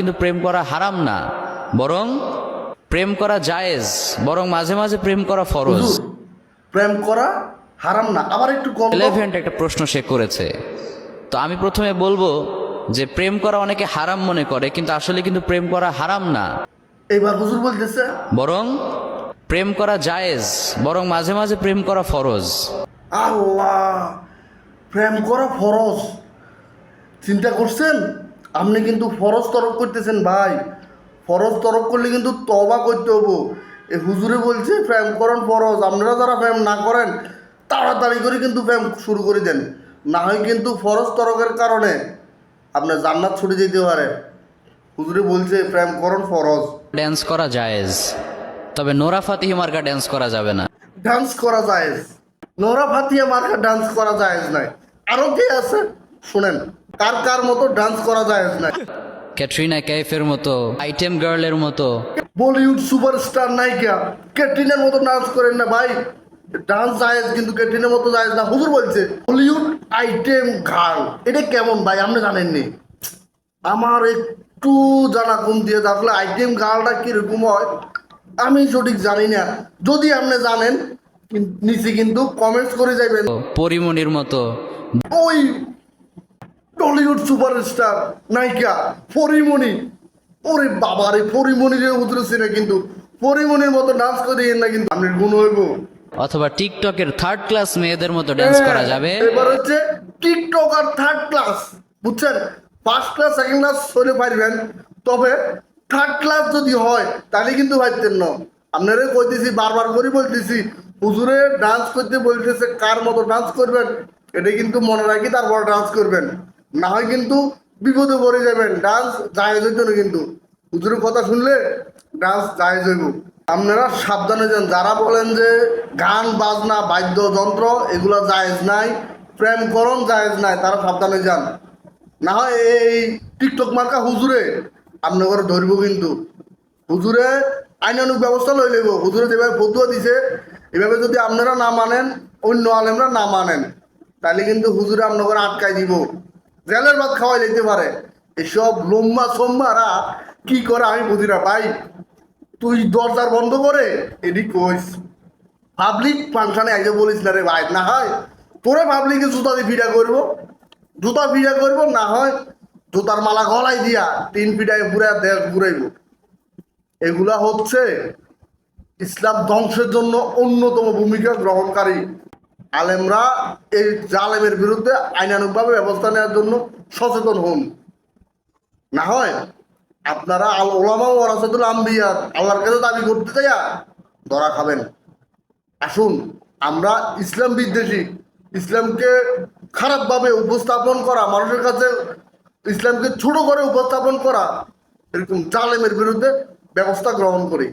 কিন্তু প্রেম করা হারাম না বরং প্রেম করা জায়েজ বরং মাঝে মাঝে প্রেম করা ফরজ। প্রেম করা হারাম না। আবার একটু। রিলেভেন্ট একটা প্রশ্ন সে করেছে। তো আমি প্রথমে বলব যে প্রেম করা অনেকে হারাম মনে করে কিন্তু আসলে কিন্তু প্রেম করা হারাম না। এইবার হুজুর বলতেছে বরং প্রেম করা জায়েজ বরং মাঝে মাঝে প্রেম করা ফরজ। আল্লাহ প্রেম করা ফরজ। চিন্তা করছেন? আপনি কিন্তু ফরজ তরক করতেছেন ভাই। ফরজ তরক করলে কিন্তু তবা করতে হব। এ হুজুরে বলছে প্রেম করেন ফরজ। আপনারা যারা প্রেম না করেন তাড়াতাড়ি করে কিন্তু প্রেম শুরু করে দেন। না হয় কিন্তু ফরজ তরকের কারণে আপনার জান্নাত ছুটে যেতে পারে। হুজুরে বলছে প্রেম করণ ফরজ। ড্যান্স করা জায়েজ। তবে নোরা ফাতিহি মার্কা ড্যান্স করা যাবে না। ডান্স করা যায় নোরা ফাতিয়া মার্কা ডান্স করা যায় নাই আরও কে আছে? শুনেন। কার কার মতো ডান্স করা যায় না। ক্যাটরিনা ক্যাফের মতো আইটেম গার্লের মতো। বলিউড সুপারস্টার নায়িকা ক্যাটরিনার মতো ডান্স করেন না ভাই। ডান্স জায়েজ কিন্তু ক্যাটরিনার মতো জায়েজ না। হুজুর বলছে বলিউড আইটেম গার্ল। এটা কেমন ভাই আপনি জানেননি? আমার একটু জানা কম দিয়ে আসলে আইটেম গার্লটা কীরকম হয় আমি সঠিক জানি না। যদি আপনি জানেন নিচে কিন্তু কমেন্টস করে যাবেন পরিমণির মতো। ওই টলিউড সুপারস্টার নায়িকা পরিমণি। ওরে বাবা রে পরিমণিরে উতরেছে না কিন্তু। পরিমণির মতো ডান্স করে না কিন্তু আমি গুণ হইব। অথবা টিকটকের থার্ড ক্লাস মেয়েদের মতো ডান্স করা যাবে। এবার হচ্ছে টিকটক আর থার্ড ক্লাস বুঝছেন? ফার্স্ট ক্লাস সেকেন্ড ক্লাস চলে পারবেন তবে থার্ড ক্লাস যদি হয় তাহলে কিন্তু পারতেন না। আপনারা কইতেছি বারবার করে বলতেছি হুজুরে ডান্স করতে বলতেছে কার মতো ডান্স করবেন? এটা কিন্তু মনে রাখি তারপর ডান্স করবেন। না হয় কিন্তু বিপদে পড়ে যাবেন ডান্স জায়েজ হইতো না কিন্তু। হুজুরের কথা শুনলে ডান্স জায়েজ হইব। আপনারা সাবধানে যান, যারা বলেন যে গান, বাজনা, বাদ্যযন্ত্র, এগুলো জায়েজ নাই, প্রেম করণ জায়েজ নাই, তারা সাবধানে যান। না হয় এই টিকটক মার্কা হুজুরে আপনাদের ধরবো কিন্তু। হুজুরে আইনানুক ব্যবস্থা লই লইব। হুজুরে যেভাবে ফতুয়া দিছে, এভাবে যদি আপনারা না মানেন, অন্য আলেমরা না মানেন, তাহলে কিন্তু হুজুরে আপনাদের আটকাই দিব। জেলের ভাত খাওয়াই যেতে পারে। এসব লম্বা সোম্মারা কি করে আমি বুঝি না, ভাই? তুই দরজার বন্ধ করে এডি কইস। পাবলিক ফাংশনে আগে বলিস না রে ভাই, না হয় তোরে পাবলিকে জুতা দিয়ে ফিটা করব। জুতা ফিটা করব, না হয় জুতার মালা গলাই দিয়া তিন ফিটায় পুরা দেশ ঘুরাইব। এগুলা হচ্ছে ইসলাম ধ্বংসের জন্য অন্যতম ভূমিকা গ্রহণকারী আলেমরা এই জালেমের বিরুদ্ধে আইনানুগভাবে ব্যবস্থা নেওয়ার জন্য সচেতন হন। না হয় আপনারা আল ওলামা ও রাসাদুল আম্বিয়ার আল্লাহর কাছে দাবি করতে চাইয়া ধরা খাবেন। আসুন, আমরা ইসলাম বিদ্বেষী। ইসলামকে খারাপভাবে উপস্থাপন করা, মানুষের কাছে ইসলামকে ছোট করে উপস্থাপন করা, এরকম জালেমের বিরুদ্ধে ব্যবস্থা গ্রহণ করি।